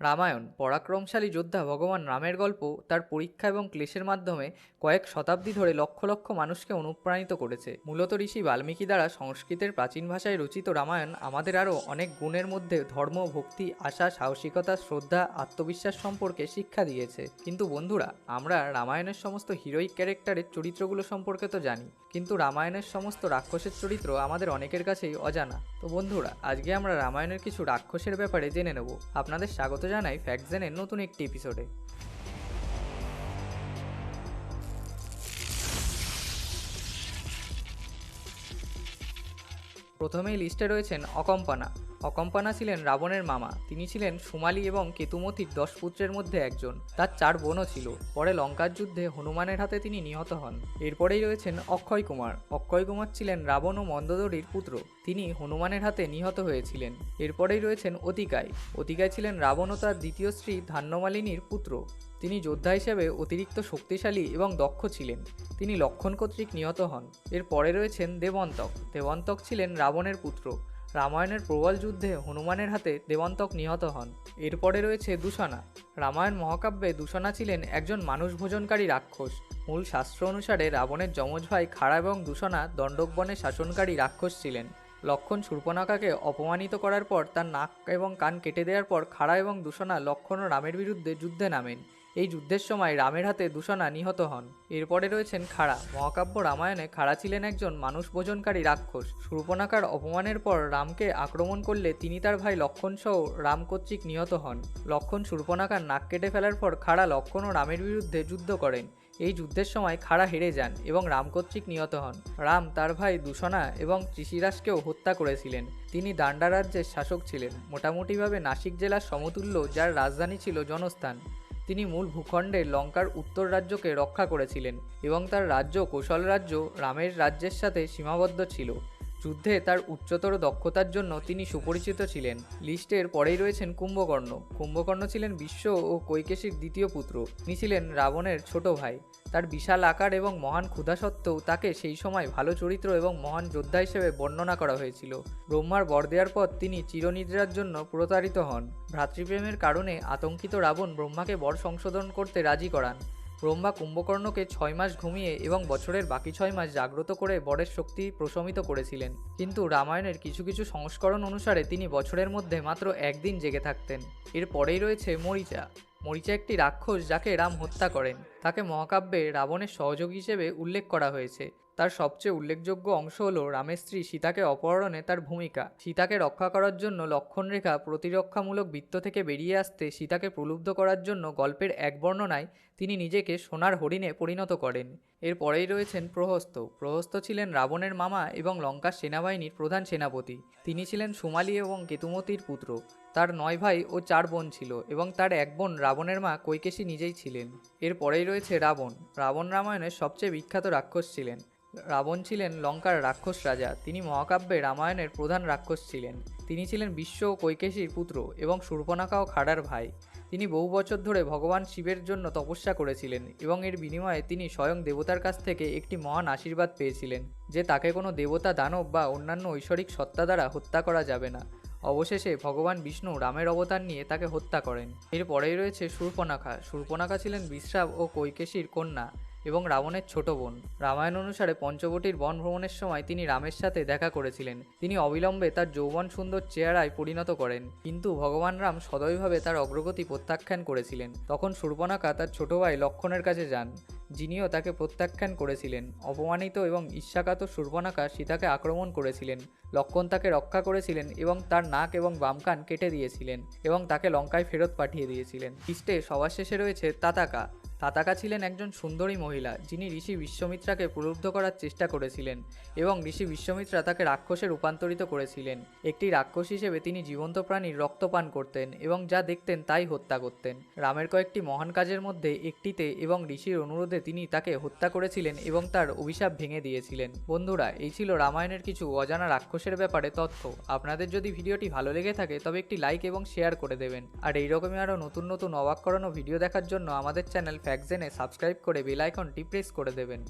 রামায়ণ, পরাক্রমশালী যোদ্ধা ভগবান রামের গল্প তার পরীক্ষা এবং ক্লেশের মাধ্যমে কয়েক শতাব্দী ধরে লক্ষ লক্ষ মানুষকে অনুপ্রাণিত করেছে। মূলত ঋষি বাল্মীকি দ্বারা সংস্কৃতের প্রাচীন ভাষায় রচিত রামায়ণ আমাদের আরও অনেক গুণের মধ্যে ধর্ম, ভক্তি, আশা, সাহসিকতা, শ্রদ্ধা, আত্মবিশ্বাস সম্পর্কে শিক্ষা দিয়েছে। কিন্তু বন্ধুরা, আমরা রামায়ণের সমস্ত হিরোইক ক্যারেক্টারের চরিত্রগুলো সম্পর্কে তো জানি, কিন্তু রামায়ণের সমস্ত রাক্ষসের চরিত্র আমাদের অনেকের কাছেই অজানা। তো বন্ধুরা, আজকে আমরা রামায়ণের কিছু রাক্ষসের ব্যাপারে জেনে নেব। আপনাদের স্বাগত জানাই ফ্যাক্টজেনের নতুন একটি এপিসোডে প্রথমেই লিস্টে রয়েছেন অকম্পানা। অকম্পানা ছিলেন রাবণের মামা। তিনি ছিলেন সুমালি এবং কেতুমতির দশ পুত্রের মধ্যে একজন। তার চার বোনও ছিল। পরে লঙ্কার যুদ্ধে হনুমানের হাতে তিনি নিহত হন। এরপরেই রয়েছেন অক্ষয় কুমার। অক্ষয় কুমার ছিলেন রাবণ ও মন্দোদরীর পুত্র। তিনি হনুমানের হাতে নিহত হয়েছিলেন। এরপরেই রয়েছেন অতিকায় অতিকায় ছিলেন রাবণ ও তার দ্বিতীয় স্ত্রী ধান্যমালিনীর পুত্র। তিনি যোদ্ধা হিসেবে অতিরিক্ত শক্তিশালী এবং দক্ষ ছিলেন। তিনি লক্ষণ কর্তৃক নিহত হন। এর পরে রয়েছেন দেবন্তক। দেবন্তক ছিলেন রাবণের পুত্র। রামায়ণের প্রবল যুদ্ধে হনুমানের হাতে দেবন্তক নিহত হন। এরপরে রয়েছে দূষণা রামায়ণ মহাকাব্যে দূষণা ছিলেন একজন মানুষ ভোজনকারী রাক্ষস। মূল শাস্ত্র অনুসারে রাবণের যমজ ভাই খাড়া এবং দূষণা দণ্ডকবনে শাসনকারী রাক্ষস ছিলেন। লক্ষণ শূর্পণখাকে অপমানিত করার পর তার নাক এবং কান কেটে দেওয়ার পর খাড়া এবং দূষণা লক্ষণ ও রামের বিরুদ্ধে যুদ্ধে নামেন। এই যুদ্ধের সময় রামের হাতে দূষণা নিহত হন। এরপরে রয়েছেন খাড়া। মহাকাব্য রামায়ণে খাড়া ছিলেন একজন মানুষ ভোজনকারী রাক্ষস। শূর্পণাকার অপমানের পর রামকে আক্রমণ করলে তিনি তার ভাই লক্ষণ সহ রাম কর্তৃক নিহত হন। লক্ষণ শূর্পণাকার নাক কেটে ফেলার পর খাড়া লক্ষণ ও রামের বিরুদ্ধে যুদ্ধ করেন। এই যুদ্ধের সময় খাড়া হেরে যান এবং রাম কর্তৃক নিহত হন। রাম তার ভাই দূষণা এবং ত্রিশিরাসকেও হত্যা করেছিলেন। তিনি দান্ডা রাজ্যের শাসক ছিলেন। মোটামুটিভাবে নাসিক জেলার সমতুল্য, যার রাজধানী ছিল জনস্থান। তিনি মূল ভূখণ্ডে লঙ্কার উত্তর রাজ্যকে রক্ষা করেছিলেন এবং তার রাজ্য কৌশল রাজ্য রামের রাজ্যের সাথে সীমাবদ্ধ ছিল। যুদ্ধে তার উচ্চতর দক্ষতার জন্য তিনি সুপরিচিত ছিলেন। লিস্টের পরেই রয়েছেন কুম্ভকর্ণ। কুম্ভকর্ণ ছিলেন বিশ্ব ও কৈকেশীর দ্বিতীয় পুত্র। তিনি ছিলেন রাবণের ছোট ভাই। তার বিশাল আকার এবং মহান ক্ষুধা সত্ত্বেও তাকে সেই সময় ভালো চরিত্র এবং মহান যোদ্ধা হিসেবে বর্ণনা করা হয়েছিল। ব্রহ্মার বর দেওয়ার পর তিনি চিরনিদ্রার জন্য প্রতারিত হন। ভ্রাতৃপ্রেমের কারণে আতঙ্কিত রাবণ ব্রহ্মাকে বর সংশোধন করতে রাজি করান। ব্রহ্মা কুম্ভকর্ণকে ছয় মাস ঘুমিয়ে এবং বছরের বাকি ছয় মাস জাগ্রত করে বরের শক্তি প্রশমিত করেছিলেন। কিন্তু রামায়ণের কিছু কিছু সংস্করণ অনুসারে তিনি বছরের মধ্যে মাত্র একদিন জেগে থাকতেন। এর পরেই রয়েছে মরিচা। মরিচা একটি রাক্ষস যাকে রাম হত্যা করেন। তাকে মহাকাব্যে রাবণের সহযোগী হিসেবে উল্লেখ করা হয়েছে। তার সবচেয়ে উল্লেখযোগ্য অংশ হল রামের স্ত্রী সীতাকে অপহরণে তার ভূমিকা। সীতাকে রক্ষা করার জন্য লক্ষণরেখা প্রতিরক্ষামূলক বৃত্ত থেকে বেরিয়ে আসতে সীতাকে প্রলুব্ধ করার জন্য গল্পের এক বর্ণনায় তিনি নিজেকে সোনার হরিণে পরিণত করেন। এর পরেই রয়েছেন প্রহস্ত। প্রহস্ত ছিলেন রাবণের মামা এবং লঙ্কার সেনাবাহিনীর প্রধান সেনাপতি। তিনি ছিলেন সুমালি এবং কেতুমতির পুত্র। তার নয় ভাই ও চার বোন ছিল এবং তার এক বোন রাবণের মা কৈকেশী নিজেই ছিলেন। এর পরেই রয়েছে রাবণ। রাবণ রামায়ণের সবচেয়ে বিখ্যাত রাক্ষস ছিলেন। রাবণ ছিলেন লঙ্কার রাক্ষস রাজা। তিনি মহাকাব্যে রামায়ণের প্রধান রাক্ষস ছিলেন। তিনি ছিলেন বিশ্ব ও কৈকেশীর পুত্র এবং শূর্পণাখা ও খাড়ার ভাই। তিনি বহু বছর ধরে ভগবান শিবের জন্য তপস্যা করেছিলেন এবং এর বিনিময়ে তিনি স্বয়ং দেবতার কাছ থেকে একটি মহান আশীর্বাদ পেয়েছিলেন, যে তাকে কোনো দেবতা, দানব বা অন্যান্য ঐশ্বরিক সত্তা দ্বারা হত্যা করা যাবে না। অবশেষে ভগবান বিষ্ণু রামের অবতার নিয়ে তাকে হত্যা করেন। এরপরেই রয়েছে শূর্পণাখা শূর্পণাখা ছিলেন বিশ্রাব ও কৈকেশীর কন্যা। এবং রাবণের ছোট বোন। রামায়ণ অনুসারে পঞ্চবটির বন ভ্রমণের সময় তিনি রামের সাথে দেখা করেছিলেন। তিনি অবিলম্বে তার যৌবন সুন্দর চেহারায় পরিণত করেন। কিন্তু ভগবান রাম সদয়ভাবে তার অগ্রগতি প্রত্যাখ্যান করেছিলেন। তখন শূর্পণাখা তার ছোট ভাই লক্ষণের কাছে যান। যিনিও তাকে প্রত্যাখ্যান করেছিলেন। অপমানিত এবং ঈর্ষাকাত শূর্পণাখা সীতাকে আক্রমণ করেছিলেন। লক্ষণ তাকে রক্ষা করেছিলেন এবং তার নাক এবং বাম কান কেটে দিয়েছিলেন এবং তাকে লঙ্কায় ফেরত পাঠিয়ে দিয়েছিলেন। খ্রিস্টে সবার শেষে রয়েছে তাতাকা। তাতাকা ছিলেন একজন সুন্দরী মহিলা, যিনি ঋষি বিশ্বমিত্রাকে প্রলুব্ধ করার চেষ্টা করেছিলেন এবং ঋষি বিশ্বমিত্রা তাকে রাক্ষসে রূপান্তরিত করেছিলেন। একটি রাক্ষস হিসেবে তিনি জীবন্ত প্রাণীর রক্তপান করতেন এবং যা দেখতেন তাই হত্যা করতেন। রামের কয়েকটি মহান কাজের মধ্যে একটিতে এবং ঋষির অনুরোধে তিনি তাকে হত্যা করেছিলেন এবং তার অভিশাপ ভেঙে দিয়েছিলেন। বন্ধুরা, এই ছিল রামায়ণের কিছু অজানা রাক্ষসের ব্যাপারে তথ্য। আপনাদের যদি ভিডিওটি ভালো লেগে থাকে, তবে একটি লাইক এবং শেয়ার করে দেবেন। আর এইরকমই আরও নতুন নতুন অবাক করানো ভিডিও দেখার জন্য আমাদের চ্যানেল ফ্যাকজেনে সাবস্ক্রাইব করে বেল আইকনটি প্রেস করে দেবেন।